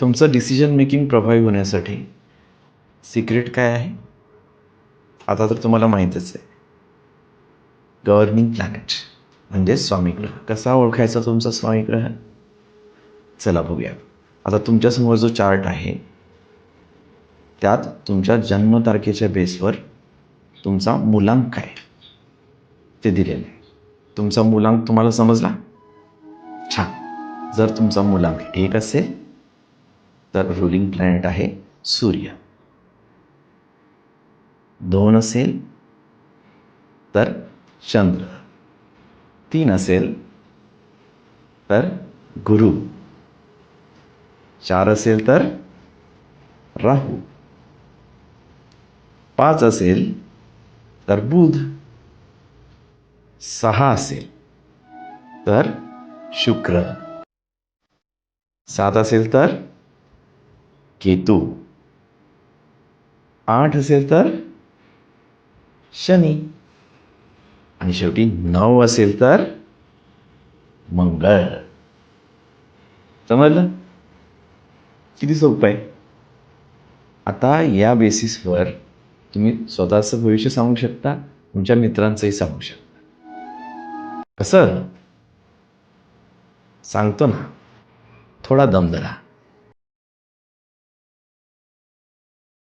तुमचं decision making प्रभावी होण्यासाठी सिक्रेट काय आहे? आता तर तुम्हाला माहीतच आहे. गव्हर्निंग प्लॅनेट म्हणजे स्वामीग्रह. कसा ओळखायचा तुमचा स्वामीग्रह? चला बघूया आता तुमच्यासमोर जो चार्ट आहे त्यात तुमच्या जन्मतारखेच्या बेसवर तुमचा मुलांक काय ते दिलेलं आहे. तुमचा मुलांक तुम्हाला समजला? छान. जर तुमचा मुलांक एक असेल तर रुलिंग प्लॅनेट आहे सूर्य. दोन असेल तर चंद्र. तीन असेल तर गुरु. चार असेल तर राहू. पाच असेल तर बुध. सहा असेल तर शुक्र. सात असेल तर केतू. आठ असेल तर? शनी. आणि शेवटी नऊ असेल तर? मंगळ. समजलं? किती सोपं आहे? आता या बेसिसवर तुम्ही स्वतःचं भविष्य सांगू शकता तुमच्या मित्रांचंही सांगू शकता. कसं? सांगतो ना. थोडा दम धरा.